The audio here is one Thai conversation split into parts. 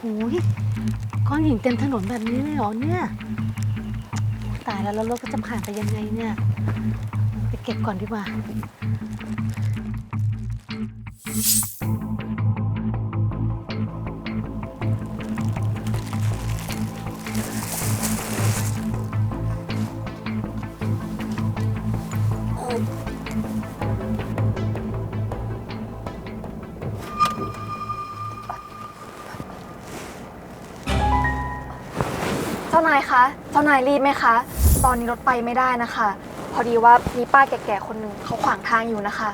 โอ้ยก้อนหินเต็มถนนแบบนี้เลยเหรอเนี่ยตายแล้วแล้วรถก็จะผ่านไปยังไงเนี่ย ไปเก็บก่อนดีกว่าายคะ เจ้านายรีบไหมคะ ตอนนี้รถไปไม่ได้นะคะ พอดีว่ามีป้าแก่ๆคนหนึ่งเขาขวางทางอยู่นะคะ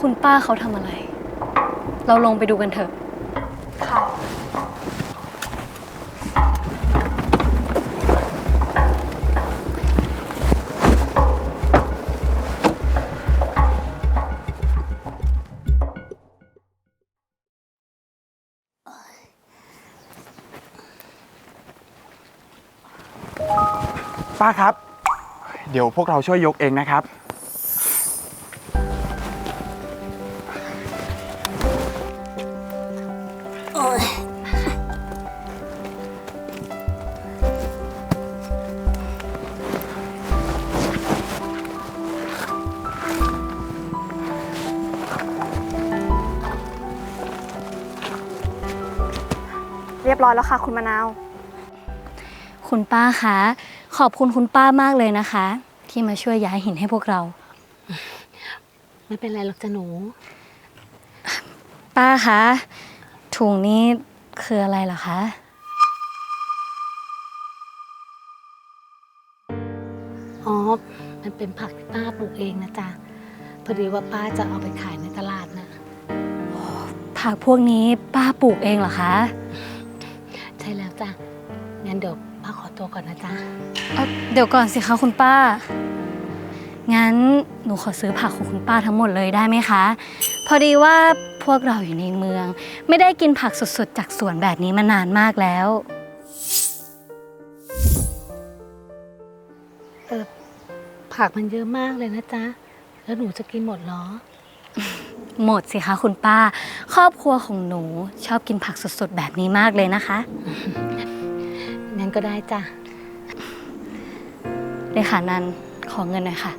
คุณป้าเขาทำอะไร เราลงไปดูกันเถอะ ป้าครับ เดี๋ยวพวกเราช่วยยกเองนะครับเรียบร้อยแล้วค่ะ คุณมะนาว คุณป้าคะ ขอบคุณคุณป้ามากเลยนะคะ ที่มาช่วยย้ายหินให้พวกเรา ไม่เป็นไรหรอกจ้ะหนู ป้าคะถุงนี้คืออะไรเหรอคะ อ๋อ มันเป็นผักที่ป้าปลูกเองนะจ๊ะ พอดีว่าป้าจะเอาไปขายในตลาดนะผักพวกนี้ป้าปลูกเองเหรอคะ ใช่แล้วจ้ะ งั้นเดี๋ยวป้าขอ ตัวก่อนนะจ๊ะ เอ่อเดี๋ยวก่อนสิคะคุณป้า งั้นหนูขอซื้อผักของคุณป้าทั้งหมดเลยได้ไหมคะ พอดีว่าพวกเราอยู่ในเมือง ไม่ได้กินผักสดๆ จากสวนแบบนี้มานานมากแล้ว เออผักมันเยอะมากเลยนะจ๊ะ แล้วหนูจะกินหมดเหรอ หมดสิคะคุณป้า ครอบครัวของหนูชอบกินผักสดๆ แบบนี้มากเลยนะคะ งั้นก็ได้จ้ะเลขานันขอเงินหน่อยค่ะ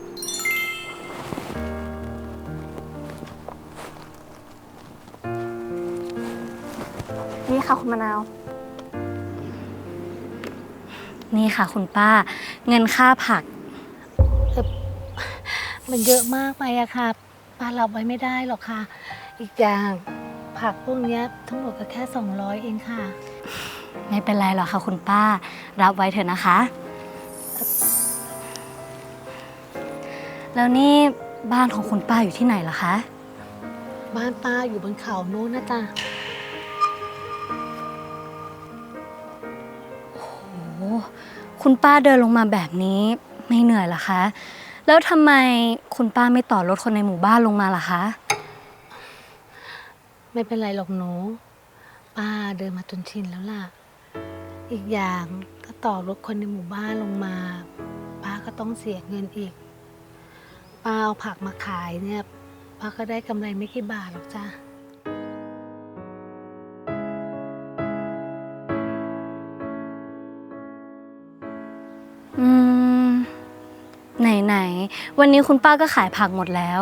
นี่ค่ะคุณมะนาว นี่ค่ะคุณป้า เงินค่าผัก มันเยอะมากไปอะค่ะป้ารับไว้ไม่ได้หรอกค่ะ อีกอย่างผักพวกเนี้ยทั้งหมดก็แค่ 200 เองค่ะ ไม่เป็นไรหรอกค่ะคุณป้า รับไว้เถอะนะคะ แล้วนี่บ้านของคุณป้าอยู่ที่ไหนล่ะคะ บ้านป้าอยู่บนเขาโน้นนะจ๊ะโอ้คุณป้าเดินลงมาแบบนี้ไม่เหนื่อยเหรอคะ แล้วทำไมคุณป้าไม่ต่อรถคนในหมู่บ้านลงมาล่ะคะ ไม่เป็นไรหรอกหนู ป้าเดินมาจนชินแล้วล่ะ อีกอย่างก็ต่อรถคนในหมู่บ้านลงมา ป้าก็ต้องเสียเงินอีก ป้าเอาผักมาขายเนี่ยป้าก็ได้กำไรไม่กี่บาทหรอกจ้ะอืม ไหนๆ วันนี้คุณป้าก็ขายผักหมดแล้ว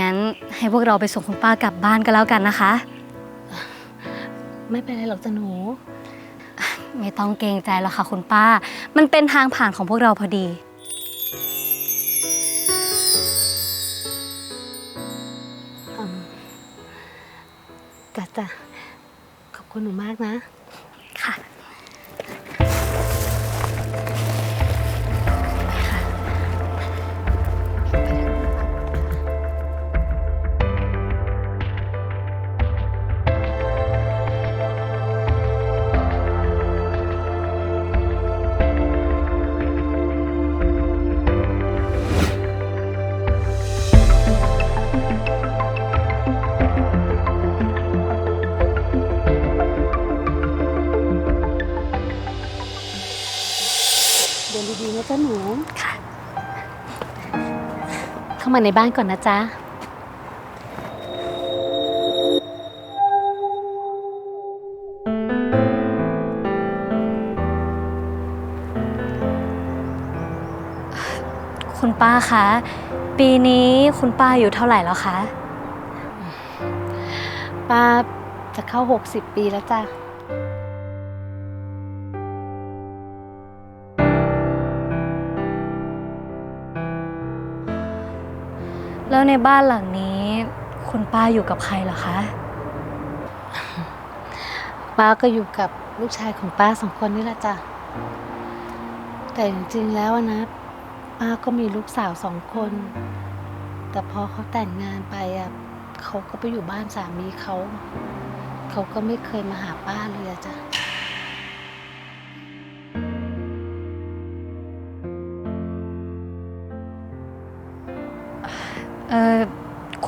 งั้นให้พวกเราไปส่งคุณป้ากลับบ้านกันแล้วกันนะคะ ไม่เป็นไรหรอกจ้ะหนู ไม่ต้องเกรงใจหรอกค่ะคุณป้า มันเป็นทางผ่านของพวกเราพอดี จ้ะจ้ะขอบคุณหนูมากนะ เดินดีๆนะจ๊ะหนู ค่ะ เข้ามาในบ้านก่อนนะจ๊ะ คุณป้าคะ ปีนี้คุณป้าอายู่เท่าไหร่แล้วคะ ป้าจะเข้า 60 ปีแล้วจ้ะ แล้วในบ้านหลังนี้ คุณป้าอยู่กับใครเหรอคะ ป้าก็อยู่กับลูกชายของป้าสองคนนี่แหละจ้ะ แต่จริงๆแล้วอะนะ ป้าก็มีลูกสาวสองคน แต่พอเขาแต่งงานไปอะเขาก็ไปอยู่บ้านสามีเขา เขาก็ไม่เคยมาหาป้าเลยอะจ้ะ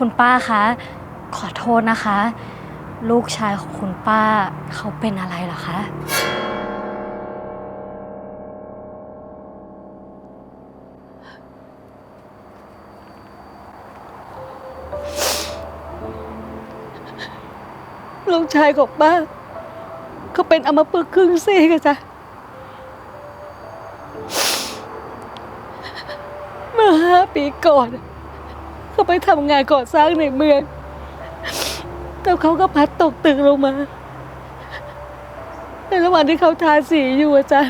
คุณป้าคะ ขอโทษนะคะ ลูกชายของคุณป้าเขาเป็นอะไรเหรอคะ ลูกชายของป้าเขาเป็นอมพฤกษ์ครึ่งซีกอะจ้ะเมื่อห้าปีก่อน ไปทำงานก่อสร้างในเมือง แต่เขาก็พัดตกตึกลงมา ในระหว่างที่เขาทาสีอยู่อะจ้ะ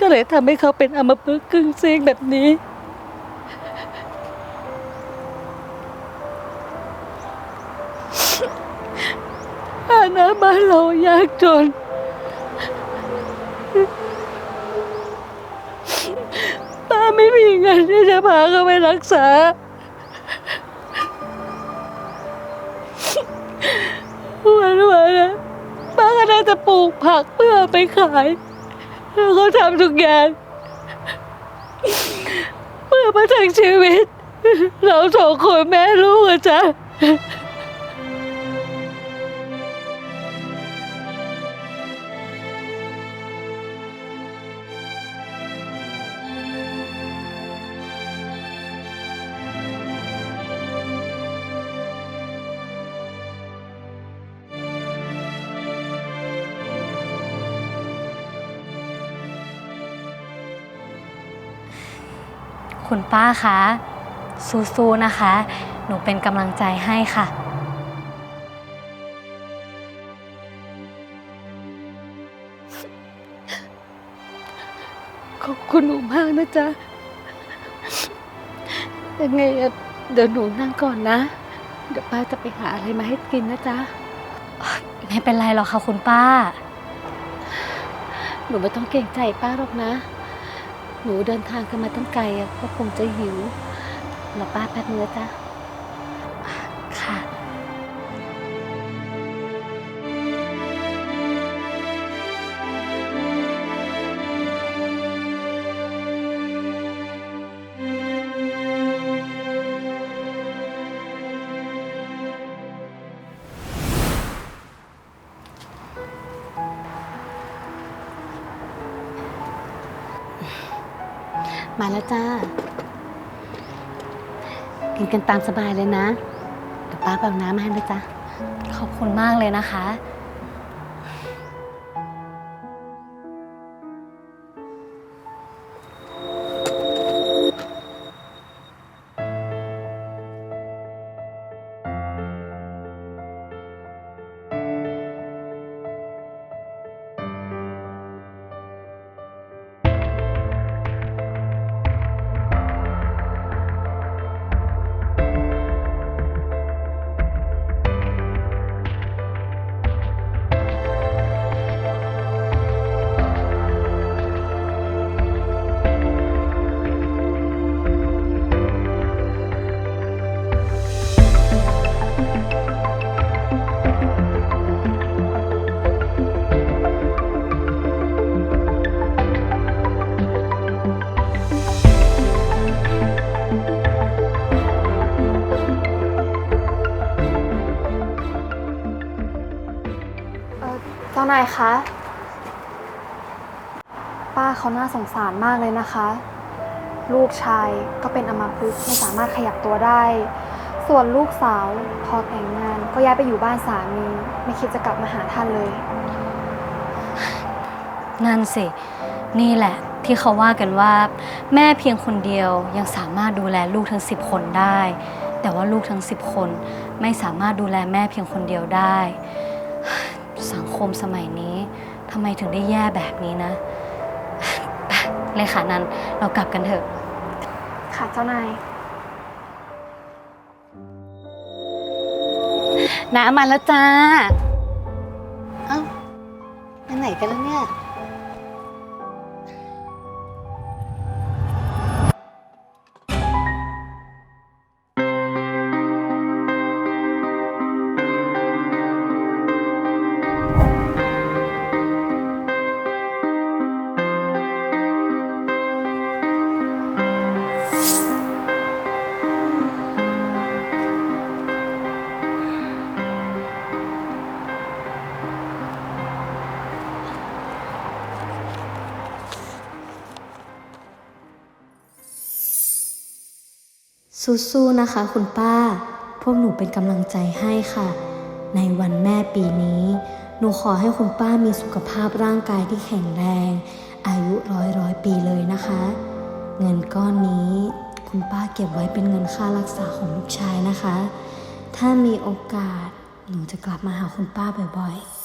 ก็เลยทำให้เขาเป็นอมพฤกษ์ครึ่งซีกแบบนี้ฐานะบ้านเรายากจน ไม่มีเงินที่จะพาเขาไปรักษา วันวันนะป้าก็ได้แต่ปลูกผักเพื่อไปขายแล้วก็ทำทุกอย่างเพื่อมาทังชีวิต เราสองคนแม่ลูกอะจ๊ะ คุณป้าคะสู้ๆนะคะ หนูเป็นกำลังใจให้ค่ะ ขอบคุณหนูมากนะจ๊ะ ยังไงอะเดี๋ยวหนูนั่งก่อนนะ เดี๋ยวป้าจะไปหาอะไรมาให้กินนะจ๊ะ ไม่เป็นไรหรอกค่ะคุณป้า หนูไม่ต้องเกรงใจป้าหรอกนะ หนูเดินทางกันมาตั้งไกลอะก็คงจะหิวรอป้าแป๊บนึงนะจ๊ะค่ะ มาแล้วจ้า กินกันตามสบายเลยนะเดี๋ยวป้าไปเอาน้ำมาให้นะจ๊ะ ขอบคุณมากเลยนะคะ นายคะ ป้าเขาน่าสงสารมากเลยนะคะ ลูกชายก็เป็นอัมพฤกษ์ไม่สามารถขยับตัวได้ ส่วนลูกสาวพอแต่งงานก็ย้ายไปอยู่บ้านสามี ไม่คิดจะกลับมาหาท่านเลย นั่นสิ นี่แหละที่เขาว่ากันว่า แม่เพียงคนเดียวยังสามารถดูแลลูกทั้ง 10 คนได้ แต่ว่าลูกทั้ง 10 คนไม่สามารถดูแลแม่เพียงคนเดียวได้ มสมัยนี้ทำไมถึงได้แย่แบบนี้นะไปเลยค่ะนั้นเรากลับกันเถอะ ค่ะเจ้านาย น้ำมาแล้วจ้า เอ้าไปไหนกันแล้วเนี่ย สู้ๆนะคะ คุณป้า พวกหนูเป็นกำลังใจให้ค่ะ ในวันแม่ปีนี้ หนูขอให้คุณป้ามีสุขภาพร่างกายที่แข็งแรง อายุร้อยร้อยปีเลยนะคะ เงินก้อนนี้ คุณป้าเก็บไว้เป็นเงินค่ารักษาของลูกชายนะคะ ถ้ามีโอกาส หนูจะกลับมาหาคุณป้าบ่อยๆ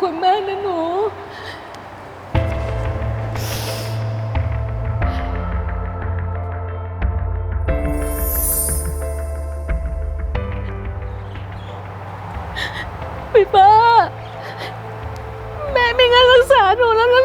คุณแม่กนะหนู พี่ป้าแม่ไมีงานรักษาหนูแล้วนะ